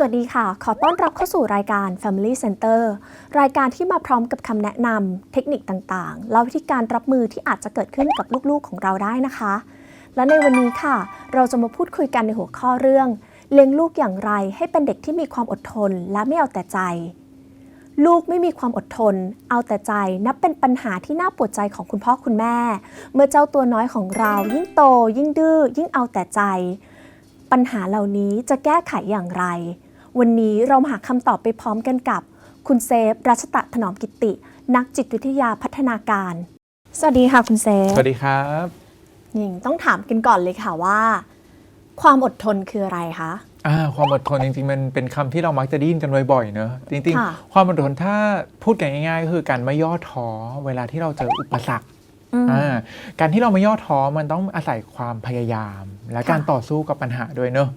สวัสดีค่ะ ขอต้อนรับเข้าสู่รายการ Family Center รายการที่มาพร้อมกับคำแนะนำเทคนิคต่างๆ และวิธีการรับมือที่อาจจะเกิดขึ้นกับลูกๆของเราได้นะคะ และในวันนี้ค่ะ เราจะมาพูดคุยกันในหัวข้อเรื่อง เลี้ยงลูกอย่างไรให้เป็นเด็กที่มีความอดทนและไม่เอาแต่ใจ ลูกไม่มีความอดทน เอาแต่ใจนับเป็นปัญหาที่น่าปวดใจของคุณพ่อคุณแม่ เมื่อเจ้าตัวน้อยของเรา ยิ่งโต ยิ่งดื้อยิ่งเอาแต่ใจปัญหาเหล่านี้จะแก้ไขอย่างไร วันนี้เรามาหาคำตอบไปพร้อมกันกับ คุณเซฟ รัชตะถนอมกิติ นักจิตวิทยาพัฒนาการ สวัสดีค่ะคุณเซฟสวัสดีครับหญิงต้องถามกันก่อนเลยค่ะว่า ความอดทนคืออะไรคะอ่าความอดทนจริงๆ มันเป็นคำที่เรามักจะได้ยินกันบ่อยๆเนอะจริงค่ะๆความอดทนถ้าพูดกันง่ายๆก็คือการไม่ย่อท้อเวลาที่เราเจออุปสรรคอืมอ่าการที่เราไม่ย่อท้อมันต้องอาศัยความพยายาม และค่ะการต่อสู้กับปัญหาด้วยเนอะ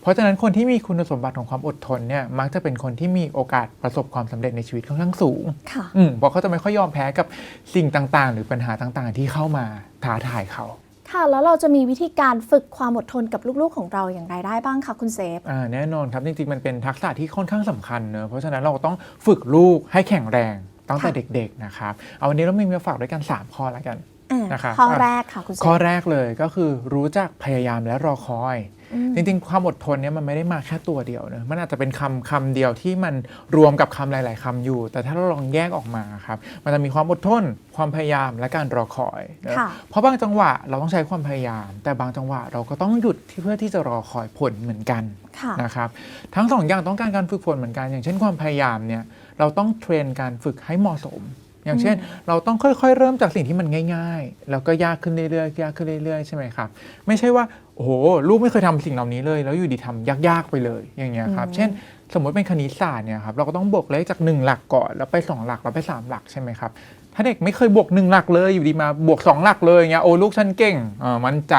เพราะฉะนั้นคนที่มีคุณสมบัติของความอดทนเนี่ยมักจะเป็นคนที่มีโอกาสประสบความสำเร็จในชีวิตค่อนข้างสูงค่ะอืมเพราะเขาจะไม่ค่อยยอมแพ้กับสิ่งต่าง ๆ หรือปัญหาต่าง ๆ ที่เข้ามาท้าทายเขาค่ะแล้วเราจะมีวิธีการฝึกความอดทนกับลูกๆของเราอย่างไรได้บ้างคะคุณเซฟอ่าแน่นอนครับจริงๆมันเป็นทักษะที่ค่อนข้างสำคัญเนอะเพราะฉะนั้นเราต้องฝึกลูกให้แข็งแรงตั้งแต่ค่ะเด็กๆนะครับเอาวันนี้เรามีมาฝากด้วยกัน 3 ข้อแล้วกันอ่านะคะข้ออะแรกค่ะคุณเซฟข้อแรกเลยก็คือรู้จักพยายามและรอคอยอืม จริงๆ ความอดทนเนี่ยมันไม่ได้มาแค่ตัวเดียวเนอะมันอาจจะเป็นคำคำเดียวที่มันรวมกับคำหลาย ๆคำอยู่ แต่ถ้าเราลองแยกออกมาครับมันจะมีความอดทน ความพยายามและการรอคอยเนอะค่ะเพราะบางจังหวะเราต้องใช้ความพยายาม แต่บางจังหวะเราก็ต้องหยุดที่เพื่อที่จะรอคอยผลเหมือนกันค่ะนะครับทั้งสองอย่างต้องการการฝึกฝนเหมือนกัน อย่างเช่นความพยายามเนี่ยเราต้องเทรนการฝึกให้เหมาะสม อย่างเช่น เราต้องค่อยๆ เริ่มจากสิ่งที่มันง่าย ๆ แล้วก็ยากขึ้นเรื่อยๆยากขึ้นเรื่อยๆ ใช่ไหมครับ ไม่ใช่ว่าโอ้โหลูกไม่เคยทำสิ่งเหล่านี้เลย แล้วอยู่ดีทำยากๆไปเลยอย่างเงี้ยครับอืมเช่น สมมติเป็นคณิตศาสตร์เนี่ยครับเราก็ต้องบวกเลขจาก 1 หลักก่อนแล้วไป 2 หลักแล้วไป 3 หลักใช่ไหมครับถ้าเด็กไม่เคยบวก 1 หลักเลยอยู่ดีมาบวก 2 หลักเลยอย่างเงี้ยโอ้ลูกฉันเก่งอ่ามั่นใจ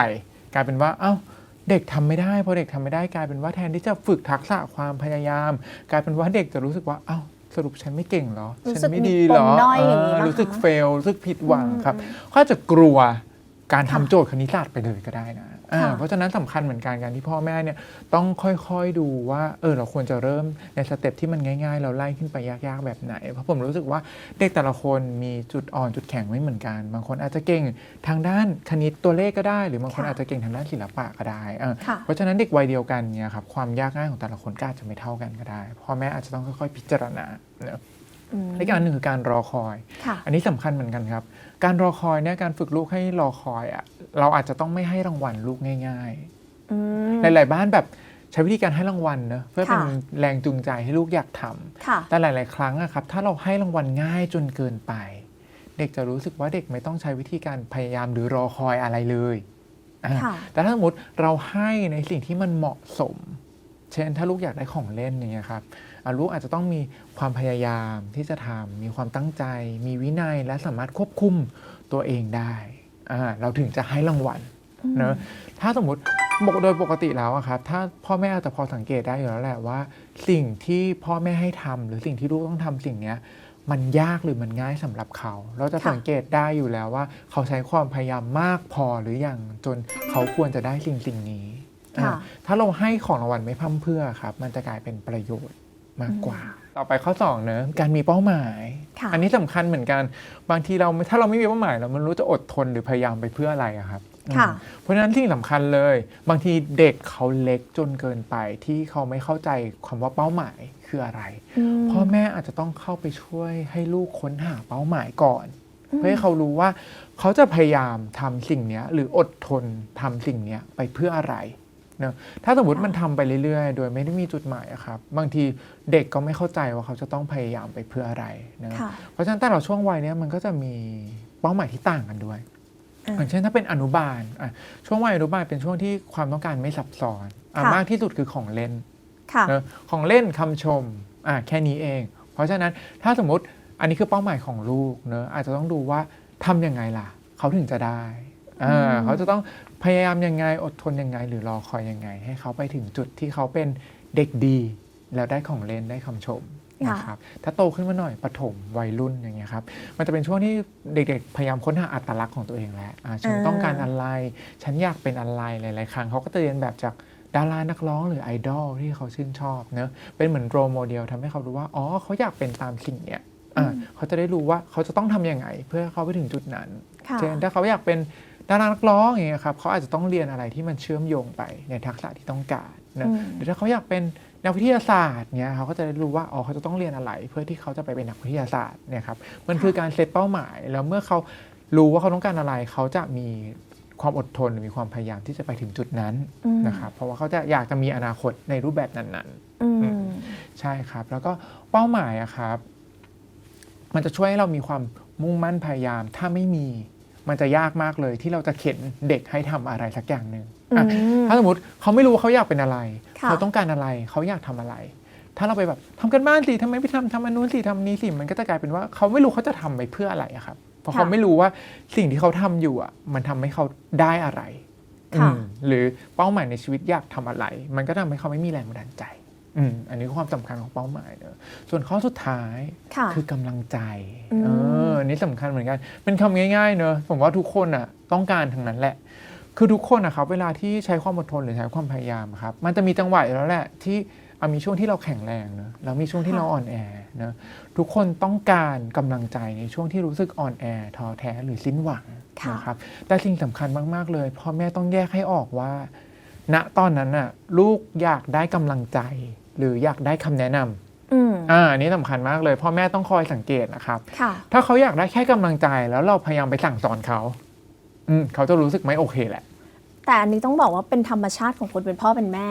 กลายเป็นว่าเอ้าเด็กทำไม่ได้พอเด็กทำไม่ได้กลายเป็นว่าแทนที่จะฝึกทักษะความพยายาม กลายเป็นว่าเด็กจะรู้สึกว่าเอ้า สรุปฉันไม่เก่งเหรอ รู้ฉัสึกไม่ดีเหรอมีปมด้อยอย่างนี้เออปะรู้สึกคะเฟลรู้สึกผิดหวังครับอืมเขาอาจจะกลัวการทำค่ะโจทย์คณิตศาสตร์ไปเลยก็ได้นะอ่าค่ะ เพราะฉะนั้นสำคัญเหมือนกันการที่พ่อแม่เนี่ยต้องค่อยๆดูว่าเออเราควรจะเริ่มในสเต็ปที่มันง่ายๆ เราไล่ขึ้นไปยากๆแบบไหน เพราะผมรู้สึกว่าเด็กแต่ละคนมีจุดอ่อนจุดแข็งไม่เหมือนกัน บางคนอาจจะเก่งทางด้านคณิตตัวเลขก็ได้ หรือบางคนค่ะอาจจะเก่งทางด้านศิลปะก็ได้เออค่ะเพราะฉะนั้นเด็กวัยเดียวกันเนี่ยครับความยากง่ายของแต่ละคนก็อาจจะไม่เท่ากันก็ได้พ่อแม่อาจจะต้องค่อยๆพิจารณาเนอะอืม และอีกอันหนึ่งคือการรอคอยค่ะอันนี้สำคัญเหมือนกันครับ การรอคอยเนี่ยการฝึกลูกให้รอคอยอะเราอาจจะต้องไม่ให้รางวัลลูกง่ายอืมๆหลาย ๆ บ้านแบบใช้วิธีการให้รางวัลเนอะเพื่อเป็นค่ะแรงจูงใจให้ลูกอยากทำค่ะแต่หลาย ๆ ครั้งอะครับถ้าเราให้รางวัลง่ายจนเกินไป เด็กจะรู้สึกว่าเด็กไม่ต้องใช้วิธีการพยายามหรือรอคอยอะไรเลยอะค่ะแต่ถ้าสมมติเราให้ในสิ่งที่มันเหมาะสม เช่นถ้าลูกอยากได้ของเล่นอย่างเงี้ยครับอะ ลูกอาจจะต้องมีความพยายามที่จะทำมีความตั้งใจ มีวินัยและสามารถควบคุมตัวเองได้อ่าเราถึงจะให้รางวัลเนอะถ้าสมมติปกโดยปกติแล้วอะครับ ถ้าพ่อแม่อาจจะพอสังเกตได้อยู่แล้วแหละว่า สิ่งที่พ่อแม่ให้ทำหรือสิ่งที่ลูกต้องทำสิ่งเนี้ยมันยากหรือมันง่ายสำหรับเขา เราจะค่ะสังเกตได้อยู่แล้วว่า เขาใช้ความพยายามมากพอหรืออยังจนเขาควรจะได้สิ่งสิ่งนี้ค่ะอ่าถ้าเราให้ของรางวัลไม่พร่ำเพรื่อครับ มันจะกลายเป็นประโยชน์ มากกว่า ต่อไปข้อ2เนอะการมีเป้าหมายค่ะอันนี้สำคัญเหมือนกัน บางทีเราถ้าเราไม่มีเป้าหมายเรามันรู้จะอดทนหรือพยายามไปเพื่ออะไรอะครับค่ะอืมเพราะฉะนั้นสิ่งสำคัญเลย บางทีเด็กเขาเล็กจนเกินไปที่เขาไม่เข้าใจคำว่าเป้าหมายคืออะไรอืมพ่อแม่อาจจะต้องเข้าไปช่วยให้ลูกค้นหาเป้าหมายก่อนอืมเพื่อให้เขารู้ว่าเขาจะพยายามทำสิ่งเนี้ยหรืออดทนทำสิ่งเนี้ยไปเพื่ออะไร เนอะถ้าสมมติมันทำไปเรื่อยๆ โดยไม่ได้มีจุดหมายอะครับ บางทีเด็กก็ไม่เข้าใจว่าเขาจะต้องพยายามไปเพื่ออะไรเนอะค่ะเพราะฉะนั้นแต่ละช่วงวัยเนี้ยมันก็จะมีเป้าหมายที่ต่างกันด้วยอ่าอย่างเช่นถ้าเป็นอนุบาลอะช่วงวัยอนุบาลเป็นช่วงที่ความต้องการไม่ซับซ้อนอะค่ะมากที่สุดคือของเล่นค่ะเนอะของเล่นคำชมอะแค่นี้เอง เพราะฉะนั้นถ้าสมมติอันนี้คือเป้าหมายของลูกเนอะอาจจะต้องดูว่าทำยังไงล่ะ เขาถึงจะได้ อ่าอืมเขาจะต้องพยายามยังไงอดทนยังไง หรือรอคอยยังไง ให้เขาไปถึงจุดที่เขาเป็นเด็กดี แล้วได้ของเล่นได้คำชมค่ะนะครับถ้าโตขึ้นมาหน่อยประถมวัยรุ่นอย่างเงี้ยครับมันจะเป็นช่วงที่เด็กๆ พยายามค้นหาอัตลักษณ์ของตัวเองแล้วอ่าฉันอ่าต้องการอะไร ฉันอยากเป็นอะไรหลายๆครั้งเขาก็จะเรียนแบบจากดารานักร้องหรือไอดอลที่เขาชื่นชอบเนอะเป็นเหมือนโรโมเดลทำให้เขารู้ว่าอ๋อเขาอยากเป็นตามสิ่งเนี้ยอ่าเขาจะได้รู้ว่าเขาจะต้องทำยังไง เพื่อให้เขาไปถึงจุดนั้นค่ะเช่นถ้าเขาอยากเป็น ดารานักร้องอย่างเงี้ยครับเขาอาจจะต้องเรียนอะไรที่มันเชื่อมโยงไปในทักษะที่ต้องการนะอืมหรือถ้าเขาอยากเป็นนักวิทยาศาสตร์เนี้ยเขาก็จะได้รู้ว่าอ๋อเขาจะต้องเรียนอะไร เพื่อที่เขาจะไปเป็นนักวิทยาศาสตร์เนี่ยครับมันคือการเซตเป้าหมาย แล้วเมื่อเขารู้ว่าเขาต้องการอะไร เขาจะมีความอดทนหรือมีความพยายามที่จะไปถึงจุดนั้นอืมนะครับเพราะว่าเขาจะอยากจะมีอนาคตในรูปแบบนั้นๆอืมใช่ครับ แล้วก็เป้าหมายอะครับ มันจะช่วยให้เรามีความมุ่งมั่นพยายามถ้าไม่มี มันจะยากมากเลยที่เราจะเข็นเด็กให้ทำอะไรสักอย่างหนึ่งอะอืมถ้าสมมติเขาไม่รู้ว่าเขาอยากเป็นอะไรค่ะเขาต้องการอะไรเขาอยากทำอะไร ถ้าเราไปแบบทำกันบ้านสิทำไมไม่ทำทำอันนู้นสิทำอันนี้สิมันก็จะกลายเป็นว่าเขาไม่รู้เขาจะทำไปเพื่ออะไรอะครับ เพราะเขาไม่รู้ว่าสิ่งที่เขาทำอยู่อะมันทำให้เขาได้อะไรค่ะอืมหรือเป้าหมายในชีวิตอยากทำอะไร มันก็ทำให้เขาไม่มีแรงบันดาลใจ อืมอันนี้คือความสำคัญของเป้าหมายเนอะส่วนข้อสุดท้ายค่ะคือกำลังใจอืมเอออันนี้สำคัญเหมือนกัน เป็นคำง่ายๆเนอะผมว่าทุกคนอะต้องการทั้งนั้นแหละ คือทุกคนนะครับเวลาที่ใช้ความอดทนหรือใช้ความพยายามครับ มันจะมีจังหวะอยู่แล้วแหละที่อะมีช่วงที่เราแข็งแรงเนอะแล้วมีช่วงที่เราอ่อนแอเนอะทุกคนต้องการกำลังใจในช่วงที่รู้สึกอ่อนแอท้อแท้หรือสิ้นหวังค่ะนะครับแต่สิ่งสำคัญมาก ๆ เลยพ่อแม่ต้องแยกให้ออกว่าณตอนนั้นน่ะลูกอยากได้กำลังใจ หรืออยากได้คำแนะนำอืมอ่าอันนี้สำคัญมากเลยพ่อแม่ต้องคอยสังเกตนะครับค่ะถ้าเขาอยากได้แค่กำลังใจแล้วเราพยายามไปสั่งสอนเขาอืมเขาจะรู้สึกไม่โอเคแหละแต่อันนี้ต้องบอกว่าเป็นธรรมชาติของคนเป็นพ่อเป็นแม่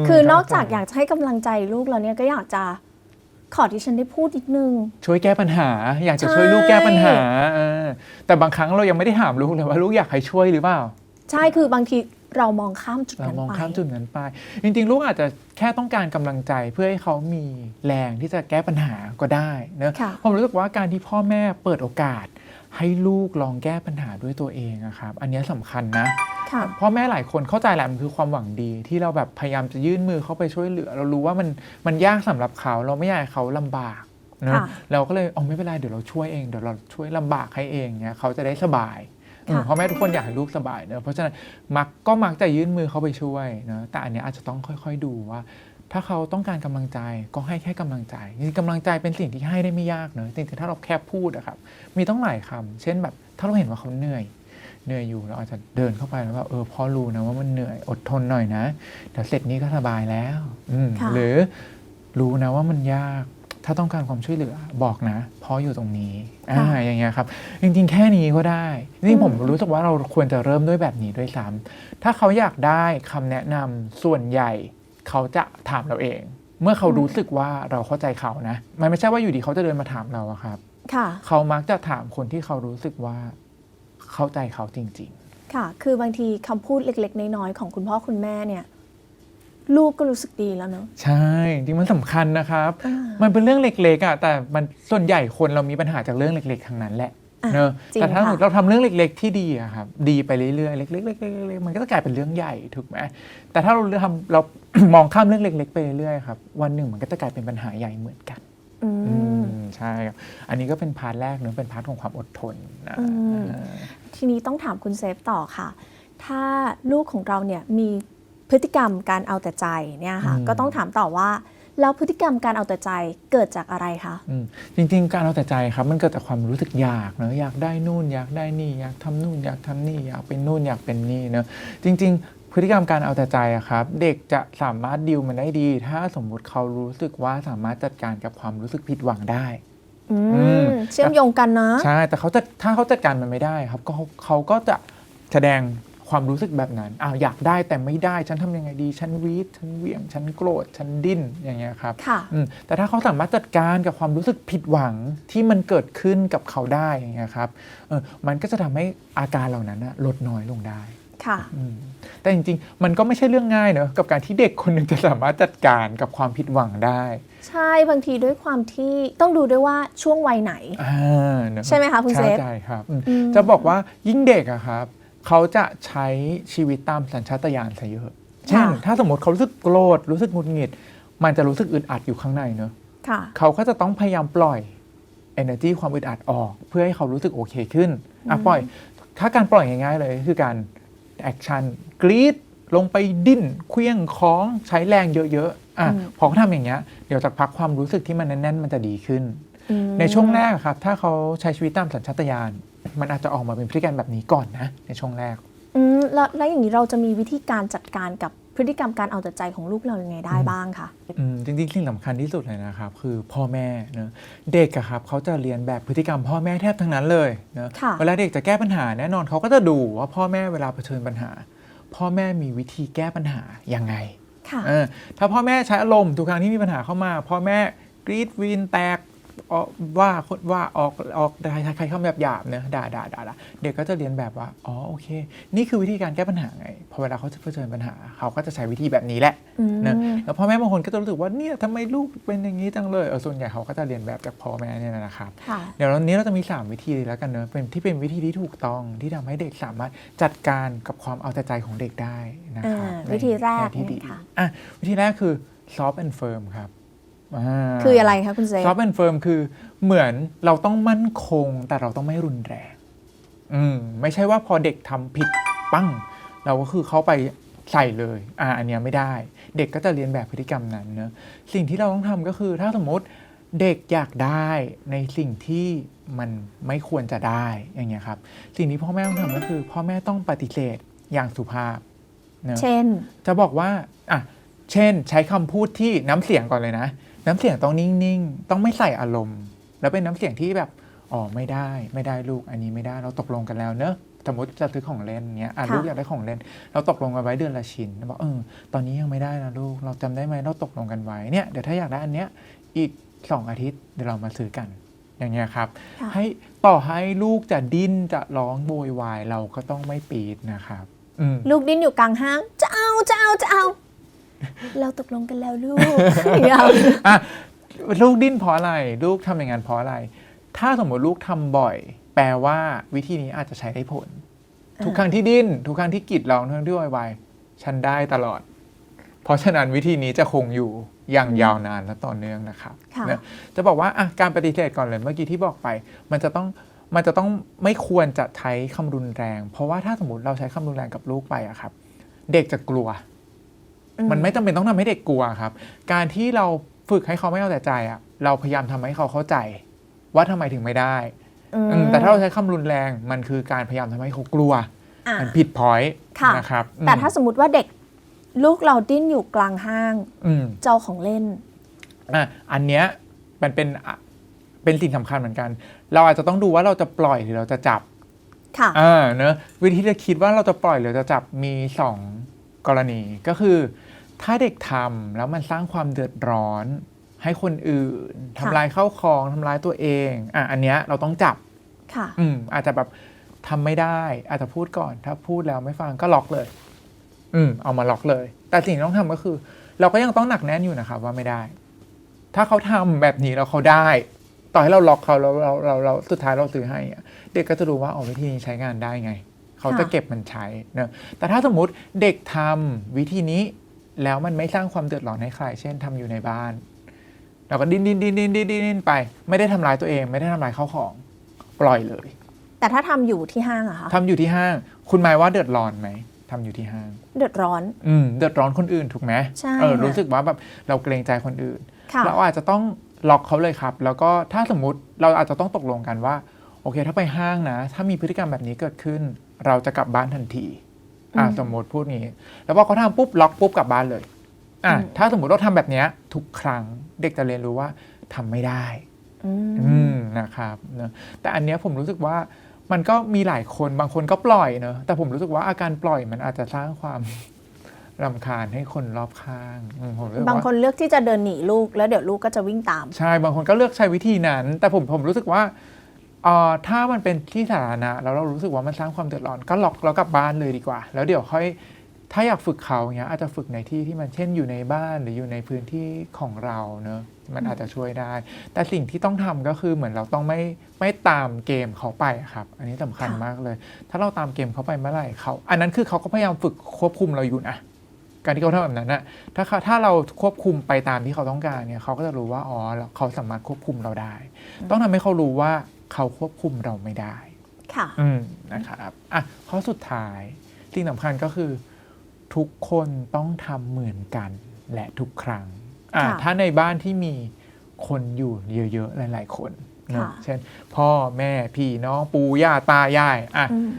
มคือนอกรับจากอยากจะให้กำลังใจลูกแล้วเนี่ยก็อยากจะขอที่ฉันได้พูดอีกนึง ช่วยแก้ปัญหา อยากจะช่วยใช่ลูกแก้ปัญหาเออแต่บางครั้งเรายังไม่ได้ถามลูกเลยว่าลูกอยากให้ช่วยหรือเปล่า ใช่คือบางที เรามองข้ามจุดเรานั้นมองไป ข้ามจุดนั้นไป จริงๆ ลูกอาจจะแค่ต้องการกำลังใจเพื่อให้เขามีแรงที่จะแก้ปัญหาก็ได้เนอะค่ะผมรู้สึกว่าการที่พ่อแม่เปิดโอกาส ให้ลูกลองแก้ปัญหาด้วยตัวเองอะครับ อันเนี้ยสำคัญนะ ค่ะ พ่อแม่หลายคนเข้าใจแหละมันคือความหวังดี ที่เราแบบพยายามจะยื่นมือเข้าไปช่วยเหลือ เรารู้ว่ามันมันยากสำหรับเขา เราไม่อยากให้เขาลำบากเนอะค่ะ เราก็เลยอ๋อไม่เป็นไรเดี๋ยวเราช่วยเองเดี๋ยวเราช่วยลำบากให้เองเนี้ยเขาจะได้สบาย อืมค่ะพ่อแม่ทุกคนอยากให้ลูกสบายเนอะเพราะฉะนั้นมักก็มักจะยื่นมือเข้าไปช่วยเนอะแต่อันเนี้ยอาจจะต้องค่อยๆดูว่า ถ้าเขาต้องการกำลังใจก็ให้แค่กำลังใจจริงๆกำลังใจเป็นสิ่งที่ให้ได้ไม่ยากเนอะจริงๆถ้าเราแค่พูดอะครับมีต้องหลายคำเช่นแบบถ้าเราเห็นว่าเขาเหนื่อยเหนื่อยอยู่เราอาจจะเดินเข้าไปแล้วว่าเออพ่อรู้นะว่ามันเหนื่อยอดทนหน่อยนะเดี๋ยวเสร็จนี้ก็สบายแล้ว อืมค่ะหรือรู้นะว่ามันยาก ถ้าต้องการความช่วยเหลือบอกนะพ่ออยู่ตรงนี้อ่าอย่างเงี้ยครับ จริงๆ แค่นี้ก็ได้จริงๆผมรู้สึกว่าเราควรจะเริ่มด้วยแบบนี้ด้วยซ้ำถ้าเขาอยากได้คำแนะนำส่วนใหญ่เขาจะถามเราเอง เมื่อเขารู้สึกว่าเราเข้าใจเขานะ มันไม่ใช่ว่าอยู่ดีเขาจะเดินมาถามเราอะครับค่ะเขามักจะถามคนที่เขารู้สึกว่าเข้าใจเขาจริงค่ะ คือบางทีคำพูดเล็ก ๆ น้อยๆของคุณพ่อคุณแม่เนี่ย ลูกก็รู้สึกดีแล้วเนอะๆใช่จริงมันสำคัญนะครับ อ่ามันเป็นเรื่องเล็กๆอะแต่มันส่วนใหญ่คนเรามีปัญหาจากเรื่องเล็กๆทั้งนั้นแหละอะเนอะจริงแต่ถ้าค่ะ เราทำเรื่องเล็ก ๆ ที่ดีอะครับดีไปเรื่อยๆเล็กๆเล็กๆเล็กๆมันก็จะกลายเป็นเรื่องใหญ่ถูกไหมแต่ถ้าเราทำเรา มองข้ามเรื่องเล็ก ๆ ไปเรื่อยๆครับวันหนึ่งมันก็จะกลายเป็นปัญหาใหญ่เหมือนกัน อือืมมใช่ครับอันนี้ก็เป็นพาร์ทแรกเนอะเป็นพาร์ทของความอดทนนะอืม ทีนี้ต้องถามคุณเซฟต่อค่ะ ถ้าลูกของเราเนี่ยมี พฤติกรรมการเอาแต่ใจเนี่ยค่ะก็ต้องถามต่อว่าแล้วพฤติกรรมการเอาแต่ใจเกิดจากอะไรคะอืมจริงๆ การเอาแต่ใจครับมันเกิดจากความรู้สึกอยากเนอะอยากได้นู่น อยากได้นี่ อยากทำนู่น อยากทำนี่ อยากเป็นนู่นอยากเป็นนี่เนอะจริง ๆ พฤติกรรมการเอาแต่ใจอะครับ เด็กจะสามารถดิวมันได้ดี ถ้าสมมุติเขารู้สึกว่าสามารถจัดการกับความรู้สึกผิดหวังได้อือืมมเชื่อมโยงกันนะใช่แต่เขาจะถ้าเขาจัดการมันไม่ได้ครับก็เขาเขาก็จะแสดง ความรู้สึกแบบนั้นอ้าวอยากได้แต่ไม่ได้ฉันทำยังไงดี ฉันวีดฉันเหวี่ยง ฉันโกรธ ฉันดิ้นอย่างเงี้ยครับค่ะอืมแต่ถ้าเขาสามารถจัดการกับความรู้สึกผิดหวังที่มันเกิดขึ้นกับเขาได้อย่างเงี้ยครับเออมันก็จะทำให้อาการเหล่านั้นนะลดน้อยลงได้ค่ะอืมแต่จริงๆ มันก็ไม่ใช่เรื่องง่ายเนอะกับการที่เด็กคนหนึ่งจะสามารถจัดการกับความผิดหวังได้ ใช่บางทีด้วยความที่ต้องดูด้วยว่าช่วงวัยไหนอ่าเนอะใช่ไหมคะคุณเซฟใช่ครับอืมอืมจะบอกว่ายิ่งเด็กอะครับ เขาจะใช้ชีวิตตามสัญชาตญาณซะเยอะเช่นถ้าสมมติเขารู้สึกโกรธรู้สึกหงุดหงิด มันจะรู้สึกอึดอัดอยู่ข้างในเนอะค่ะเขาก็จะต้องพยายามปล่อย energy ความอึดอัดออก เพื่อให้เขารู้สึกโอเคขึ้นอะปล่อย ถ้าการปล่อยง่ายๆเลยคือการแอคชั่นกรีดลงไปดิ้นเคลี้ยงค้องใช้แรงเยอะๆอะอืมพอเขาทำอย่างเงี้ยเดี๋ยวจากพักความรู้สึกที่มันแน่นๆ มันจะดีขึ้นอืมในช่วงแรกครับ ถ้าเขาใช้ชีวิตตามสัญชาตญาณ มันอาจจะออกมาเป็นพฤติกรรมแบบนี้ก่อนนะ ในช่วงแรก อืมแล้วแล้วอย่างนี้เราจะมีวิธีการจัดการกับพฤติกรรมการเอาแต่ใจของลูกเรายังไงได้บ้างคะ อืมจริงๆสิ่งสำคัญที่สุดเลยนะครับ คือพ่อแม่เนอะเด็กอะครับเขาจะเรียนแบบพฤติกรรมพ่อแม่แทบทั้งนั้นเลยเนอะค่ะ เวลาเด็กจะแก้ปัญหาแน่นอนเขาก็จะดูว่าพ่อแม่เวลาเผชิญปัญหา พ่อแม่มีวิธีแก้ปัญหายังไงค่ะ เออถ้าพ่อแม่ใช้อารมณ์ทุกครั้งที่มีปัญหาเข้ามา พ่อแม่กรีดวีนแตกออก ว่าคนว่าออกออกใครใครคำแบบหยาบๆเนอะด่าด่าด่าด่าเด็กก็จะเรียนแบบว่าอ๋อโอเค นี่คือวิธีการแก้ปัญหาไงพอเวลาเขาจะเผชิญปัญหา เขาก็จะใช้วิธีแบบนี้แหละอืมนะแล้วพ่อแม่บางคนก็จะรู้สึกว่าเนี่ยทำไมลูกเป็นอย่างนี้จังเลยเออส่วนใหญ่เขาก็จะเรียนแบบจากพ่อแม่เนี่ยนะครับค่ะเดี๋ยววันนี้เราจะมี 3 วิธีแล้วกันเนอะเป็นที่เป็นวิธีที่ถูกต้องที่ทำให้เด็กสามารถจัดการกับความเอาแต่ใจของเด็กได้นะครับอ่าในวิธีแรกในที่ดีเนี่ยค่ะอะวิธีแรกคือ soft and firm ครับา คืออะไรคะคุณเซฟ soft and firm คือเหมือนเราต้องมั่นคง แต่เราต้องไม่รุนแรงอืมไม่ใช่ว่าพอเด็กทำผิดปั้ง เราก็คือเข้าไปใส่เลย อ่า อันเนี้ยไม่ได้ เด็กก็จะเรียนแบบพฤติกรรมนั้นเนอะสิ่งที่เราต้องทำก็คือ ถ้าสมมติเด็กอยากได้ในสิ่งที่มันไม่ควรจะได้อย่างเงี้ยครับ สิ่งที่พ่อแม่ต้องทำก็คือ พ่อแม่ต้องปฏิเสธอย่างสุภาพเนอะเช่น จะบอกว่า อะ เช่น ใช้คำพูดที่น้ำเสียงก่อนเลยนะ น้ำเสียงต้องนิ่งๆ ต้องไม่ใส่อารมณ์ แล้วเป็นน้ำเสียงที่แบบอ๋อไม่ได้ไม่ได้ลูกอันนี้ไม่ได้เราตกลงกันแล้วเนอะสมมติจะซื้อของเล่นเงี้ยอะค่ะลูกอยากได้ของเล่น เราตกลงกันไว้เดือนละชิ้นบอกเออตอนนี้ยังไม่ได้นะลูกเราจำได้ไหมเราตกลงกันไว้เนี่ยเดี๋ยวถ้าอยากได้อันเนี้ยอีกสองอาทิตย์เดี๋ยวเรามาซื้อกัน อย่างเงี้ยครับค่ะให้ต่อให้ลูกจะดิ้นจะร้องโวยวายเราก็ต้องไม่ปีดนะครับอืมลูกดิ้นอยู่กลางห้างจะเอาจะเอาจะเอา เราตกลงกันแล้วลูกอย่างเงี้ยอะลูกดิ้นเพราะอะไร ลูกทำอย่างนั้นเพราะอะไร ถ้าสมมติลูกทำบ่อย แปลว่าวิธีนี้อาจจะใช้ได้ผล ทุกครั้งที่ดิ้น ทุกครั้งที่กรีดร้องทุกครั้งที่วายวายฉันได้ตลอด เพราะฉะนั้นวิธีนี้จะคงอยู่อย่างยาวนานและต่อเนื่องนะครับค่ะนะจะบอกว่าอะการปฏิเสธก่อนเลยเมื่อกี้ที่บอกไป มันจะต้องมันจะต้องไม่ควรจะใช้คำรุนแรง เพราะว่าถ้าสมมติเราใช้คำรุนแรงกับลูกไปอะครับ เด็กจะกลัว มันไม่จำเป็นต้องทำให้เด็กกลัวครับ การที่เราฝึกให้เขาไม่เอาแต่ใจอะเราพยายามทำให้เขาเข้าใจ ว่าทำไมถึงไม่ได้อืมอืมแต่ถ้าเราใช้คำรุนแรงมันคือการพยายามทำให้เขากลัวอะมันผิดพอยต์ค่ะนะครับ แต่ถ้าสมมติว่าเด็กลูกเราดิ้นอยู่กลางห้างอืมเจ้าของเล่นอะอันเนี้ยมันเป็นอะเป็นสิ่งสำคัญเหมือนกัน เราอาจจะต้องดูว่าเราจะปล่อยหรือเราจะจับ ค่ะอ่าเนอะวิธีจะคิดว่าเราจะปล่อยหรือจะจับมีสองกรณีก็คือ ถ้าเด็กทำแล้วมันสร้างความเดือดร้อน ให้คนอื่นทำลายเข้าของทำลายตัวเองอะอันเนี้ยเราต้องจับค่ะ อืมอาจจะแบบทำไม่ได้ อาจจะพูดก่อน ถ้าพูดแล้วไม่ฟังก็ล็อกเลย อืมเอามาล็อกเลย แต่สิ่งที่ต้องทำก็คือ เราก็ยังต้องหนักแน่นอยู่นะครับว่าไม่ได้ ถ้าเขาทำแบบนี้แล้วเขาได้ ต่อให้เราล็อกเขาแล้วเราเราเราสุดท้ายเราซื้อให้อะเด็กก็จะรู้ว่าอ๋อวิธีนี้ใช้งานได้ไง เขาจะค่ะเก็บมันใช้เนอะแต่ถ้าสมมุติเด็กทำวิธีนี้ แล้วมันไม่สร้างความเดือดร้อนให้ใคร เช่นทำอยู่ในบ้าน เราก็ดิ้นดิ้นดิ้นดิ้นดิ้นดิ้นไป ไม่ได้ทำร้ายตัวเอง ไม่ได้ทำร้ายข้าวของ ปล่อยเลย แต่ถ้าทำอยู่ที่ห้างอะคะทำอยู่ที่ห้าง คุณหมายว่าเดือดร้อนไหมทำอยู่ที่ห้าง เดือดร้อน อืม เดือดร้อนคนอื่นถูกไหมใช่เออค่ะรู้สึกว่าแบบเราเกรงใจคนอื่นค่ะเราอาจจะต้องล็อกเขาเลยครับ แล้วก็ถ้าสมมุติเราอาจจะต้องตกลงกันว่า โอเค ถ้าไปห้างนะ ถ้ามีพฤติกรรมแบบนี้เกิดขึ้น เราจะกลับบ้านทันที อ่าอืมสมมติพูดงี้ แล้วพอเขาทำปุ๊บล็อกปุ๊บกลับบ้านเลยอ่าอืมถ้าสมมติเราทำแบบเนี้ยทุกครั้งเด็กจะเรียนรู้ว่าทำไม่ได้อืมอืมนะครับเนอะแต่อันเนี้ยผมรู้สึกว่ามันก็มีหลายคนบางคนก็ปล่อยเนอะแต่ผมรู้สึกว่าอาการปล่อยมันอาจจะสร้างความรำคาญให้คนรอบข้างอืมผมรู้สึกบางว่าคนเลือกที่จะเดินหนีลูก แล้วเดี๋ยวลูกก็จะวิ่งตาม ใช่ บางคนก็เลือกใช้วิธีนั้น แต่ผมผมรู้สึกว่า เอ่อถ้ามันเป็นที่สาธารณะแล้วเรารู้สึกว่ามันสร้างความเดือดร้อนก็ล็อกแล้วกลับบ้านเลยดีกว่า แล้วเดี๋ยวค่อยถ้าอยากฝึกเขาเงี้ยอาจจะฝึกในที่ที่มันเช่นอยู่ในบ้านหรืออยู่ในพื้นที่ของเราเนอะมันอาจจะช่วยได้ แต่สิ่งที่ต้องทำก็คือเหมือนเราต้องไม่ไม่ตามเกมเขาไปอะครับ อันนี้สำคัญค่ะมากเลย ถ้าเราตามเกมเขาไปเมื่อไหร่เขา อันนั้นคือเขาก็พยายามฝึกควบคุมเราอยู่นะการที่เขาทำแบบนั้นนะถ้าเขาถ้าเราควบคุมไปตามที่เขาต้องการเนี่ยเขาก็จะรู้ว่าอ๋อเขาสามารถควบคุมเราได้ ต้องทำให้เขารู้ว่า เขาควบคุมเราไม่ได้ ค่ะ อืมนะครับอะข้อสุดท้ายสิ่งสำคัญก็คือ ทุกคนต้องทำเหมือนกันและทุกครั้งอะค่ะถ้าในบ้านที่มีคนอยู่เยอะๆ หลายๆ คนเนอะค่ะ เช่น พ่อแม่พี่น้องปู่ย่าตายายอะ อืม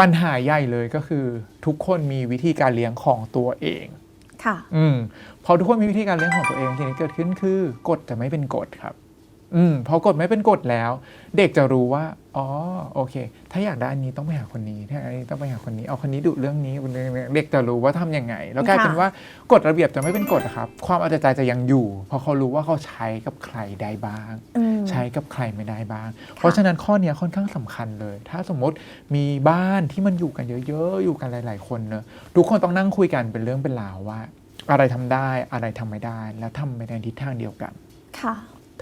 ปัญหาใหญ่เลยก็คือ ทุกคนมีวิธีการเลี้ยงของตัวเอง ค่ะ อืมพอทุกคนมีวิธีการเลี้ยงของตัวเองสิ่งที่เกิดขึ้นคือกฎจะไม่เป็นกฎครับ อืมพอกฎไม่เป็นกฎแล้ว เด็กจะรู้ว่า อ๋อ โอเค ถ้าอยากได้อันนี้ต้องไปหาคนนี้ถ้าอยากได้อันนี้ต้องไปหาคนนี้ เอาคนนี้ดุเรื่องนี้คนนี้เด็กจะรู้ว่าทำยังไง แล้วกลายเป็นค่ะว่ากฎระเบียบจะไม่เป็นกฎอะครับ ความเอาแต่ใจจะยังอยู่ เพราะเขารู้ว่าเขาใช้กับใครได้บ้างอืมใช้กับใครไม่ได้บ้าง เพราะฉะนั้นข้อเนี้ยค่อนข้างสำคัญเลย ถ้าสมมติมีบ้านที่มันอยู่กันเยอะๆ อยู่กันหลาย ๆ คนเนอะทุกคนต้องนั่งคุยกันเป็นเรื่องเป็นราวว่า อะไรทำได้อะไรทำไม่ได้ แล้วทำไปในทิศทางเดียวกัน ค่ะ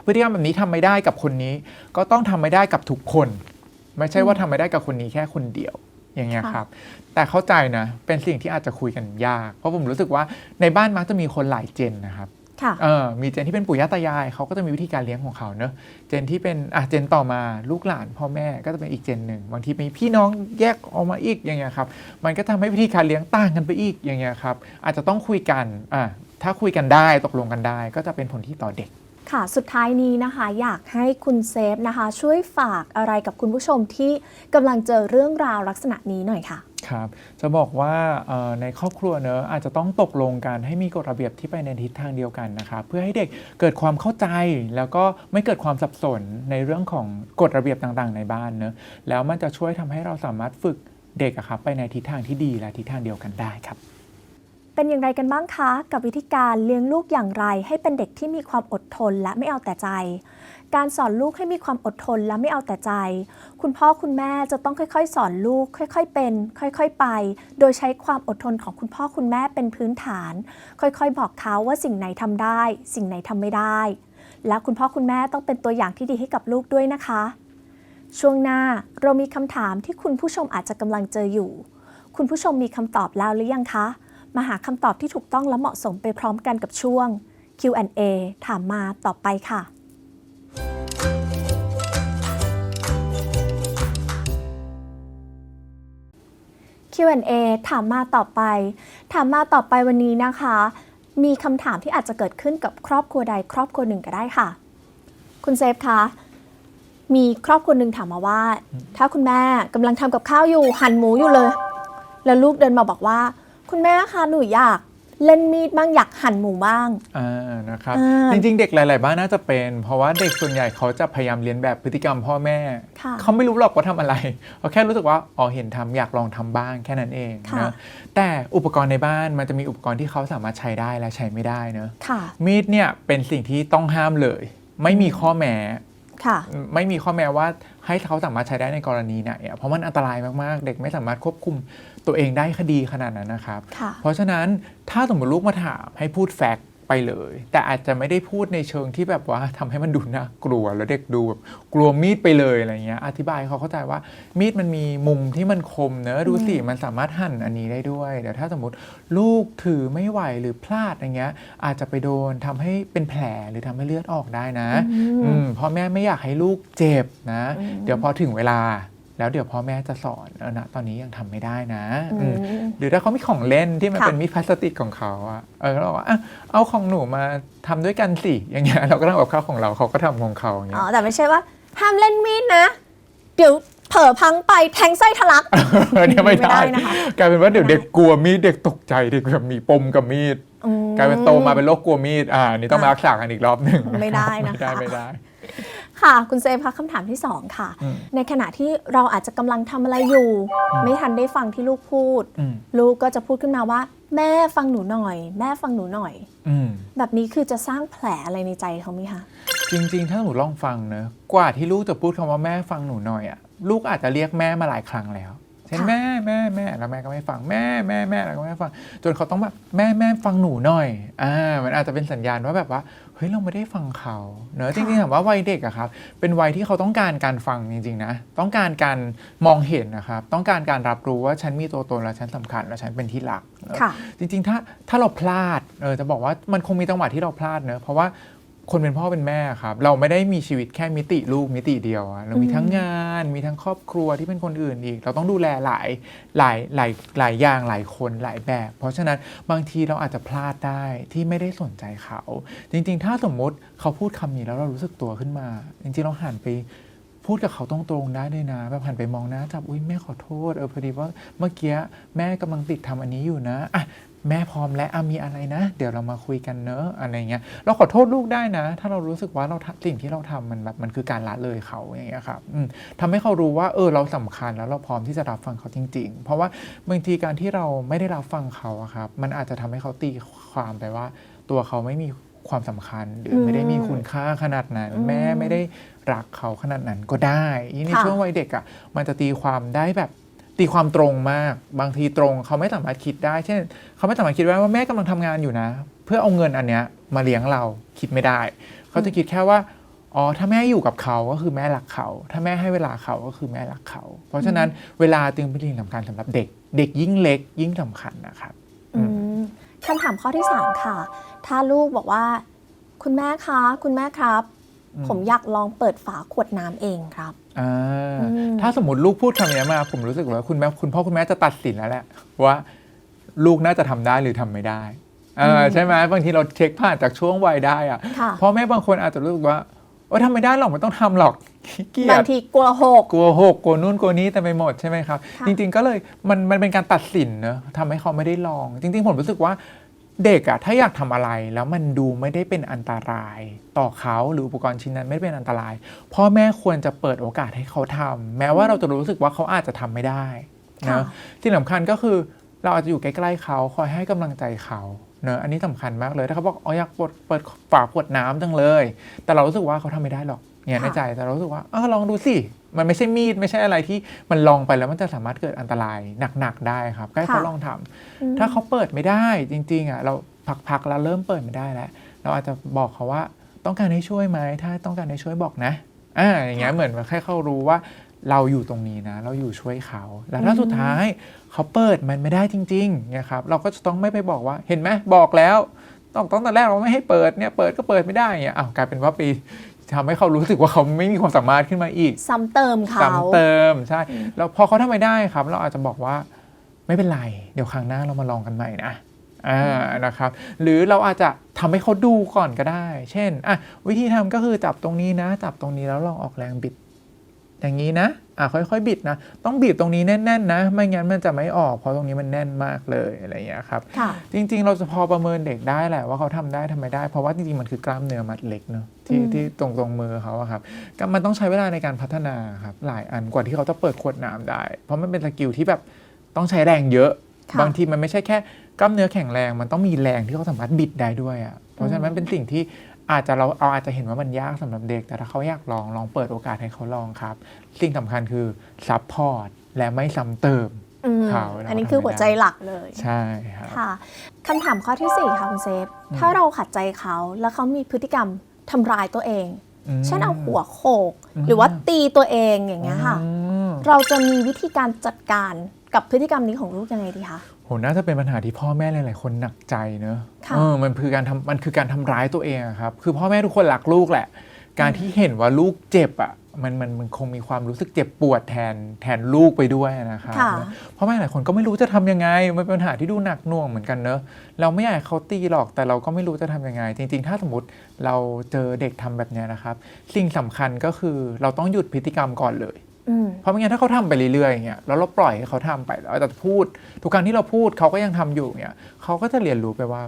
พฤติกรรมแบบนี้ทำไม่ได้กับคนนี้ ก็ต้องทำไม่ได้กับทุกคน ไม่ใช่ว่าทำไม่ได้กับคนนี้แค่คนเดียวอย่างเงี้ยค่ะครับ แต่เข้าใจนะ เป็นสิ่งที่อาจจะคุยกันยาก เพราะผมรู้สึกว่าในบ้านมักจะมีคนหลายเจนนะครับค่ะเออมีเจนที่เป็นปู่ย่าตายายเขาก็จะมีวิธีการเลี้ยงของเขาเนอะเจนที่เป็นอะเจนต่อมาลูกหลานพ่อแม่ก็จะเป็นอีกเจนหนึ่งบางทีมีพี่น้องแยกออกมาอีกอย่างเงี้ยครับมันก็ทำให้วิธีการเลี้ยงต่างกันไปอีกอย่างเงี้ยครับอาจจะต้องคุยกันอะถ้าคุยกันได้ตกลงกันได้ ก็จะเป็นผลที่ต่อเด็ก ค่ะ สุดท้ายนี้นะคะ อยากให้คุณเซฟนะคะ ช่วยฝากอะไรกับคุณผู้ชมที่กำลังเจอเรื่องราวลักษณะนี้หน่อยค่ะครับจะบอกว่าในครอบครัวเนอะอาจจะต้องตกลงกันให้มีกฎระเบียบที่ไปในทิศทางเดียวกันนะครับเพื่อให้เด็กเกิดความเข้าใจแล้วก็ไม่เกิดความสับสนในเรื่องของกฎระเบียบต่างๆ ในบ้านเนอะแล้วมันจะช่วยทำให้เราสามารถฝึกเด็กอะครับไปในทิศทางที่ดีและทิศทางเดียวกันได้ครับ เป็นอย่างไรกันบ้างคะ กับวิธีการเลี้ยงลูกอย่างไร ให้เป็นเด็กที่มีความอดทนและไม่เอาแต่ใจ การสอนลูกให้มีความอดทนและไม่เอาแต่ใจ คุณพ่อคุณแม่จะต้องค่อยๆ สอนลูก ค่อยๆ เป็น ค่อยๆ ไป โดยใช้ความอดทนของคุณพ่อคุณแม่เป็นพื้นฐาน ค่อยๆ บอกเขาว่าสิ่งไหนทำได้ สิ่งไหนทำไม่ได้ และคุณพ่อคุณแม่ต้องเป็นตัวอย่างที่ดีให้กับลูกด้วยนะคะ ช่วงหน้าเรามีคำถามที่คุณผู้ชมอาจจะกำลังเจออยู่ คุณผู้ชมมีคำตอบแล้วหรือยังคะ มาหาคำตอบที่ถูกต้องและเหมาะสมไปพร้อมกันกับช่วง Q&A ถามมาตอบไปค่ะ Q&A ถามมาต่อไป ถามมาต่อไปวันนี้นะคะ มีคำถามที่อาจจะเกิดขึ้นกับครอบครัวใดครอบครัวหนึ่งก็ได้ค่ะ คุณเซฟคะมีครอบครัวหนึ่งถามมาว่า ถ้าคุณแม่กำลังทำกับข้าวอยู่หั่นหมูอยู่เลย แล้วลูกเดินมาบอกว่า คุณแม่คะหนูอยากเล่นมีดบ้างอยากหั่นหมูบ้าง อ่านะครับ อ่าจริงๆ เด็กหลาย ๆ บ้านน่าจะเป็น เพราะว่าเด็กส่วนใหญ่เขาจะพยายามเรียนแบบพฤติกรรมพ่อแม่ ค่ะ เขาไม่รู้หรอกว่าทำอะไรเขาแค่รู้สึกว่าอ๋อเห็นทำอยากลองทำบ้างแค่นั้นเองค่ะ นะแต่อุปกรณ์ในบ้านมันจะมีอุปกรณ์ที่เขาสามารถใช้ได้และใช้ไม่ได้เนอะค่ะ มีดเนี่ยเป็นสิ่งที่ต้องห้ามเลย ไม่มีข้อแม้ค่ะ ไม่มีข้อแม้ว่าให้เขาสามารถใช้ได้ในกรณีไหนอะเพราะมันอันตรายมากๆ เด็กไม่สามารถควบคุมตัวเองได้คดีขนาดนั้นนะครับค่ะเพราะฉะนั้นถ้าสมมติลูกมาถามให้พูดแฟกต์ ไปเลย แต่อาจจะไม่ได้พูดในเชิงที่แบบว่าทำให้มันดูน่ากลัวแล้วเด็กดูแบบกลัวมีดไปเลยอะไรเงี้ยอธิบายให้เขาเข้าใจว่ามีดมันมีมุมที่มันคมเนอะดูสิมันสามารถหั่นอันนี้ได้ด้วยเดี๋ยวถ้าสมมติลูกถือไม่ไหวหรือพลาดอย่างเงี้ย อาจจะไปโดนทำให้เป็นแผลหรือทำให้เลือดออกได้นะอืมอืมพ่อแม่ไม่อยากให้ลูกเจ็บนะอืมเดี๋ยวพอถึงเวลา แล้วเดี๋ยวพ่อแม่จะสอนเออนะตอนนี้ยังทำไม่ได้นะอือืมมหรือถ้าเขามีของเล่นที่มันค่ะเป็นมีดพลาสติกของเขาอะเออเราบอกว่าอะเอาของหนูมาทำด้วยกันสิอย่างเงี้ยเราก็ทำกับข้าวของเราเขาก็ทำของเขาอย่างอ๋เงี้อยแต่ไม่ใช่ว่าห้ามเล่นมีดนะ เดี๋ยวเผลอพลังไปแทงไส้ทะลักเออเนี่ยไม่ไม่ได้ได้นะคะกลายเป็นว่าเดี๋ยวเด็กกลัวมีดเด็กตกใจเด็กแบบมีปมกับมีดอืมกลายเป็นโตมาเป็นโรคกลัวมีดอ่าอันนี่ต้องมารักษากันอีกรอบหนึ่งไม่ได้นะคะไม่ได้ไม่ได้ ค่ะ คุณเซฟคะคำถามที่ 2 ค่ะ อืมในขณะที่เราอาจจะกำลังทำอะไรอยู่ไม่ทันได้ฟังที่ลูกพูด อืมลูกก็จะพูดขึ้นมาว่า แม่ฟังหนูหน่อย แม่ฟังหนูหน่อย อืม แบบนี้คือจะสร้างแผลอะไรในใจเขาไหมคะจริงๆ ถ้าหนูลองฟังเนอะกว่าที่ลูกจะพูดคำว่าแม่ฟังหนูหน่อยอะลูกอาจจะเรียกแม่มาหลายครั้งแล้วเช่นค่ะแม่แม่แม่แล้วแม่ก็ไม่ฟังแม่แม่แม่แล้วก็ไม่ฟัง จนเขาต้องแบบแม่แม่ฟังหนูหน่อยอ่ามันอาจจะเป็นสัญญาณว่าแบบว่า เฮ้ยเราไม่ได้ฟังเขาเนอะจริงๆถามว่าวัยเด็กอะครับ เป็นวัยที่เขาต้องการการฟังจริงๆนะ ต้องการการมองเห็นนะครับ ต้องการการรับรู้ว่าฉันมีตัวตนและฉันสำคัญและฉันเป็นที่รักเนอะค่ะจริงๆถ้าถ้าเราพลาดเออจะบอกว่ามันคงมีจังหวะที่เราพลาดเนอะเพราะว่า คนเป็นพ่อเป็นแม่ครับ เราไม่ได้มีชีวิตแค่มิติลูกมิติเดียวอะเรามีอืมทั้งงานมีทั้งครอบครัวที่เป็นคนอื่นอีก เราต้องดูแลหลายหลายหลายหลายอย่างหลายคนหลายแบบ เพราะฉะนั้นบางทีเราอาจจะพลาดได้ที่ไม่ได้สนใจเขา จริง ๆ ถ้าสมมุติเขาพูดคำนี้แล้วเรารู้สึกตัวขึ้นมา จริงๆเราหันไปพูดกับเขาตรงๆได้เลยนะแบบหันไปมองหน้าจับอุ้ยแม่ขอโทษเออพอดีว่าเมื่อกี้แม่กำลังติดทำอันนี้อยู่นะอะ แม่พร้อมแล้วอะมีอะไรนะ เดี๋ยวเรามาคุยกันเนอะอะไรเงี้ยเราขอโทษลูกได้นะ ถ้าเรารู้สึกว่าเราทำสิ่งที่เราทำมันแบบมันคือการละเลยเขาอย่างเงี้ยครับอืมทำให้เขารู้ว่าเออเราสำคัญแล้วเราพร้อมที่จะรับฟังเขาจริง ๆ เพราะว่าบางทีการที่เราไม่ได้รับฟังเขาอะครับมันอาจจะทำให้เขาตีความไปว่า ตัวเขาไม่มีความสำคัญหรืออมไม่ได้มีคุณค่าขนาดนั้นอืมแม่ไม่ได้รักเขาขนาดนั้นก็ได้ยิ่งในค่ะช่วงวัยเด็กอะ่ะมันจะตีความได้แบบ ตีความตรงมาก บางทีตรงเขาไม่สามารถคิดได้ เช่น เขาไม่สามารถคิดได้ว่าแม่กำลังทำงานอยู่นะ เพื่อเอาเงินอันเนี้ยมาเลี้ยงเราคิดไม่ได้ เขาจะคิดแค่ว่าอ๋อถ้าแม่อยู่กับเขาก็คือแม่รักเขา ถ้าแม่ให้เวลาเขาก็คือแม่รักเขา เพราะฉะนั้นเวลาจึงเป็นสิ่งสำคัญสำหรับเด็ก เด็กยิ่งเล็กยิ่งสำคัญนะครับอืมคำถามข้อที่ 3 ค่ะ ถ้าลูกบอกว่า คุณแม่คะ คุณแม่ครับอืม ผมอยากลองเปิดฝาขวดน้ำเองครับอ่าอืมถ้าสมมติลูกพูดคำนี้มาผมรู้สึกว่าคุณแม่คุณพ่อคุณแม่จะตัดสินแล้วแหละว่าลูกน่าจะทำได้หรือทำไม่ได้เออใช่ไหมบางทีเราเช็คผ่านจากช่วงวัยได้อะค่ะพ่อแม่บางคนอาจจะรู้สึกว่าโอ้ทำไม่ได้หรอกไม่ต้องทำหรอกขี้เกียบางจทีกลัวหกกลัวหกกลัวนู่นกลัวนี้แต่ไปหมดใช่ไหมครับค่ะจริง ๆ ก็เลยมันมันเป็นการตัดสินเนอะทำให้เขาไม่ได้ลอง จริง ๆ ผมรู้สึกว่า เด็กอะถ้าอยากทำอะไรแล้วมันดูไม่ได้เป็นอันตราย ต่อเขาหรืออุปกรณ์ชิ้นนั้นไม่ได้เป็นอันตราย พ่อแม่ควรจะเปิดโอกาสให้เขาทำแม้ว่าเราจะรู้สึกว่าเขาอาจจะทำไม่ได้ค่ะนะที่สำคัญก็คือเราอาจจะอยู่ใกล้ๆเขาคอยให้กำลังใจเขาเนอะอันนี้สำคัญมากเลยถ้าเขาบอกอ๋ออยากเปิดเปิดฝาขวดน้ำจังเลย แต่เรารู้สึกว่าเขาทำไม่ได้หรอก เนี่ยในใจแต่เรารู้สึกว่าเออลองดูสิ มันไม่ใช่มีดไม่ใช่อะไรที่มันลองไปแล้วมันจะสามารถเกิดอันตรายหนักๆได้ครับก็ให้เขาค่ะลองทำอืมถ้าเขาเปิดไม่ได้จริงๆอะเราพักๆแล้วเริ่มเปิดไม่ได้แล้ว เราอาจจะบอกเขาว่าต้องการให้ช่วยไหมถ้าต้องการให้ช่วยบอกนะอ่าอย่างเงี้ยเหมือนแค่เขารู้ว่าเราอยู่ตรงนี้นะ เราอยู่ช่วยเขา แล้วถ้าอืมสุดท้ายเขาเปิดมันไม่ได้จริงๆเนี่ยครับเราก็จะต้องไม่ไปบอกว่าเห็นไหมบอกแล้วต้องต้องแต่แรกเราไม่ให้เปิดเนี่ยเปิดก็เปิดไม่ได้เงี้ยอ้าวกลายเป็นว่าไป ทำให้เขารู้สึกว่าเขาไม่มีความสามารถขึ้นมาอีก ซ้ำเติมเขา ซ้ำเติมใช่ แล้วพอเขาทำไม่ได้ครับ เราอาจจะบอกว่าไม่เป็นไร เดี๋ยวครั้งหน้าเรามาลองกันใหม่นะอ่านะครับ หรือเราอาจจะทำให้เขาดูก่อนก็ได้ เช่นอะวิธีทำก็คือจับตรงนี้นะ จับตรงนี้แล้วลองออกแรงบิด อย่างนี้นะ อะค่อยๆ บิดนะ ต้องบีบตรงนี้แน่นๆนะ ไม่งั้นมันจะไม่ออก เพราะตรงนี้มันแน่นมากเลยอะไรอย่างเงี้ยครับค่ะจริงๆ เราจะพอประเมินเด็กได้แหละว่าเขาทำได้ทำไม่ได้ เพราะว่าจริงๆ มันคือกล้ามเนื้อมัดเล็กเนอะที่อืมที่ตรงตรงมือเขาอะครับก็มันต้องใช้เวลาในการพัฒนาครับหลายอันกว่าที่เขาจะเปิดขวดน้ำได้ เพราะมันเป็นสกิลที่แบบต้องใช้แรงเยอะค่ะบางทีมันไม่ใช่แค่กล้ามเนื้อแข็งแรง มันต้องมีแรงที่เขาสามารถบิดได้ด้วยอะเพราะฉะนั้นมันเป็นสิ่งที่ อาจจะเราเอาอาจจะเห็นว่ามันยากสำหรับเด็ก แต่ถ้าเขาอยากลองลองเปิดโอกาสให้เขาลองครับ สิ่งสำคัญคือซัพพอร์ตและไม่ซ้ำเติมอืมเขาแล้วอันนี้คือหัวใจหลักเลย ใช่ครับค่ะคำถามข้อที่ 4 ค่ะคุณเซฟอืมถ้าเราขัดใจเขาแล้วเขามีพฤติกรรมทำร้ายตัวเองมเช่นเอาหัวโขกอืมหรือว่าตีตัวเองอย่างเงี้ยค่ะอืมเราจะมีวิธีการจัดการกับพฤติกรรมนี้ของลูกยังไงดีคะ โหน่าจะเป็นปัญหาที่พ่อแม่หลายๆคนหนักใจเนอะค่ะเออมันคือการทำมันคือการทำร้ายตัวเองอะครับ คือพ่อแม่ทุกคนรักลูกแหละ การที่เห็นว่าลูกเจ็บอะมันมันมันคงมีความรู้สึกเจ็บปวดแทนแทนลูกไปด้วยนะครับค่ะนะพ่อแม่หลายคนก็ไม่รู้จะทำยังไง มันเป็นปัญหาที่ดูหนักหน่วงเหมือนกันเนอะเราไม่อยากให้เขาตีหรอกแต่เราก็ไม่รู้จะทำยังไง จริง ๆ ถ้าสมมติเราเจอเด็กทำแบบเนี้ยนะครับ สิ่งสำคัญก็คือเราต้องหยุดพฤติกรรมก่อนเลยอืม เพราะไม่งั้นถ้าเขาทำไปเรื่อยๆอย่างเงี้ยแล้วเราปล่อยให้เขาทำไปแล้วแต่พูด ทุกครั้งที่เราพูดเขาก็ยังทำอยู่เนี่ยเขาก็จะเรียนรู้ไปว่า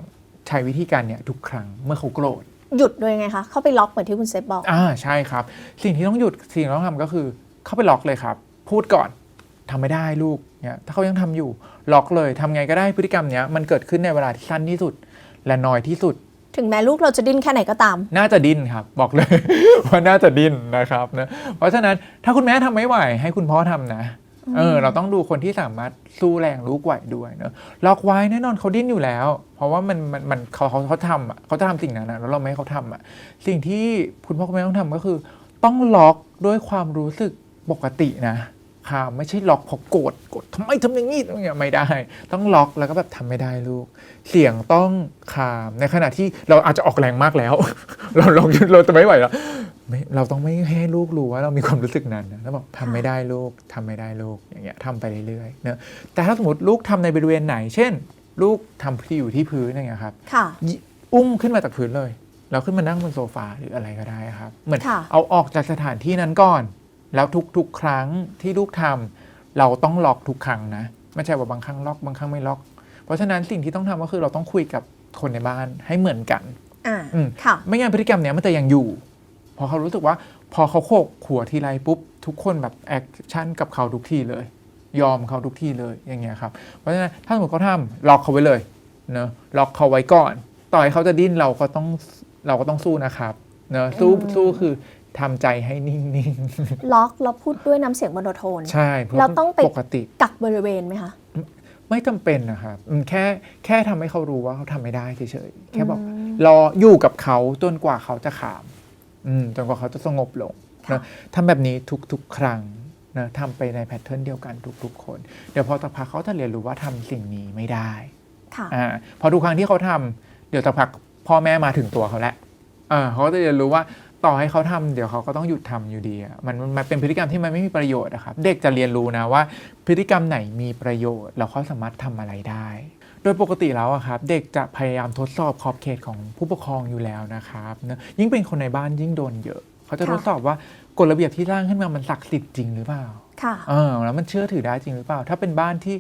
ใช้วิธีการเนี่ยทุกครั้งเมื่อเขาโกรธหยุดโดยยังไงคะเข้าไปล็อกเหมือนที่คุณเซฟบอกอ่าใช่ครับ สิ่งที่ต้องหยุดสิ่งที่ต้องทำก็คือเข้าไปล็อกเลยครับ พูดก่อนทำไม่ได้ลูกเนี่ยถ้าเขายังทำอยู่ล็อกเลยทำไงก็ได้พฤติกรรมเนี้ยมันเกิดขึ้นในเวลาที่สั้นที่สุด และน้อยที่สุด ถึงแม้ลูกเราจะดิ้นแค่ไหนก็ตาม น่าจะดิ้นครับ บอกเลย ว่าน่าจะดิ้นนะครับนะเพราะฉะนั้นถ้าคุณแม่ทำไม่ไหว ให้คุณพ่อทำนะเออเราต้องดูคนที่สามารถสู้แรงลูกไหวด้วยเนอะล็อกไว้แน่นอนเขาดิ้นอยู่แล้ว เพราะว่ามันมันมันเขาเขาเขาทำอะเขาจะทำสิ่งนั้นนะแล้วเราไม่ให้เขาทำอะสิ่งที่คุณพ่อคุณแม่ต้องทำก็คือ ต้องล็อกด้วยความรู้สึกปกตินะ ค่ะไม่ใช่ล็อกเพราะโกรธโกรธทำไมทำอย่างนี้อย่างเงี้ยไม่ได้ ต้องล็อกแล้วก็แบบทำไม่ได้ลูก เสียงต้องคามในขณะที่เราอาจจะออกแรงมากแล้ว เราเราเราจะไม่ไหวแล้วไม่เราต้องไม่ให้ลูกรู้ว่าเรามีความรู้สึกนั้นนะแล้วบอกทำไม่ได้ลูกทำไม่ได้ลูกอย่างเงี้ยทำไปเรื่อยๆเนอะแต่ถ้าสมมติลูกทำในบริเวณไหน เช่น ลูกทำที่อยู่ที่พื้นอย่างเงี้ยครับค่ะยิอุ้มขึ้นมาจากพื้นเลยแล้วขึ้นมานั่งบนโซฟาหรืออะไรก็ได้ครับ เหมือนค่ะเอาออกจากสถานที่นั้นก่อน แล้วทุกๆ ครั้งที่ลูกทำเราต้องล็อกทุกครั้งนะ ไม่ใช่ว่าบางครั้งล็อกบางครั้งไม่ล็อก เพราะฉะนั้นสิ่งที่ต้องทำก็คือเราต้องคุยกับคนในบ้านให้เหมือนกันอ่าอืมค่ะไม่งั้นพฤติกรรมเนี้ยมันจะยังอยู่พอเขารู้สึกว่าพอเขาโขกหัวทีไรปุ๊บ ทุกคนแบบแอคชั่นกับเขาทุกทีเลย ยอมเขาทุกทีเลยอย่างเงี้ยครับ เพราะฉะนั้นถ้าสมมติเขาทำล็อกเขาไว้เลยเนอะล็อกเขาไว้ก่อน ต่อให้เขาจะดิ้นเราก็ต้องเราก็ต้องสู้นะครับเนอะสู้อืมสู้คือ ทำใจให้นิ่งล็อกแล้วพูดด้วยน้ำเสียงโมโนโทนๆใช่เพราะเราต้องไปปกติกักบริเวณไหมคะ ไม่จำเป็นนะครับอืมแค่แค่ทำให้เขารู้ว่าเขาทำไม่ได้เฉยๆ แค่บอกอืมรออยู่กับเขาจนกว่าเขาจะขามอืมจนกว่าเขาจะสงบลงค่ะนะทำแบบนี้ทุกๆ ครั้งนะทำไปในแพทเทิร์นเดียวกันทุกๆ คน เดี๋ยวพอสักพักเขาจะเรียนรู้ว่าทำสิ่งนี้ไม่ได้ค่ะอ่าพอทุกครั้งที่เขาทำเดี๋ยวสักพักพ่อแม่มาถึงตัวเขาแล้วอ่าเขาก็จะเรียนรู้ว่า ต่อให้เขาทำเดี๋ยวเขาก็ต้องหยุดทำอยู่ดีอะมันมันมันเป็นพฤติกรรมที่มันไม่มีประโยชน์นะครับ เด็กจะเรียนรู้นะว่า พฤติกรรมไหนมีประโยชน์ แล้วเขาสามารถทำอะไรได้ โดยปกติแล้วอะครับ เด็กจะพยายามทดสอบขอบเขตของผู้ปกครองอยู่แล้วนะครับนะยิ่งเป็นคนในบ้านยิ่งโดนเยอะ เขาจะค่ะทดสอบว่ากฎระเบียบที่ร่างขึ้นมามันศักดิ์สิทธิ์จริงหรือเปล่าค่ะเออแล้วมันเชื่อถือได้จริงหรือเปล่า ถ้าเป็นบ้านที่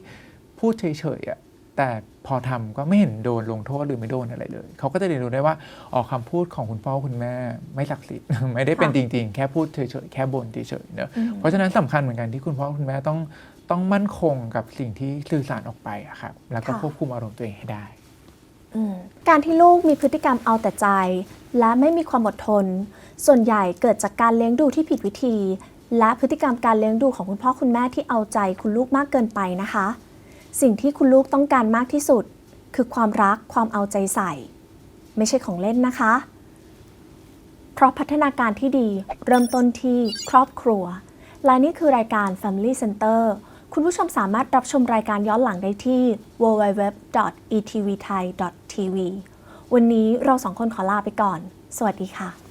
พูดเฉยๆอะแต่ พอทำก็ไม่เห็นโดนลงโทษหรือไม่โดนอะไรเลย เขาก็จะเรียนรู้ได้ว่าออกคำพูดของคุณพ่อคุณแม่ไม่ศักดิ์สิทธิ์ไม่ได้เป็นค่ะจริง ๆ แค่พูดเฉยๆแค่บ่นเฉยๆเนอะอืมเพราะฉะนั้นสำคัญเหมือนกันที่คุณพ่อคุณแม่ต้องต้องมั่นคงกับสิ่งที่สื่อสารออกไปอะครับแล้วก็ควบคุมอารมณ์ตัวเองให้ได้อืมการที่ลูกมีพฤติกรรมเอาแต่ใจ และไม่มีความอดทน ส่วนใหญ่เกิดจากการเลี้ยงดูที่ผิดวิธี และพฤติกรรมการเลี้ยงดูของคุณพ่อคุณแม่ที่เอาใจคุณลูกมากเกินไปนะคะ สิ่งที่คุณลูกต้องการมากที่สุด คือความรักความเอาใจใส่ ไม่ใช่ของเล่นนะคะ เพราะพัฒนาการที่ดีเริ่มต้นที่ครอบครัว และนี่คือรายการ Family Center คุณผู้ชมสามารถรับชมรายการย้อนหลังได้ที่ www.etvthai.tv วันนี้เราสองคนขอลาไปก่อน สวัสดีค่ะ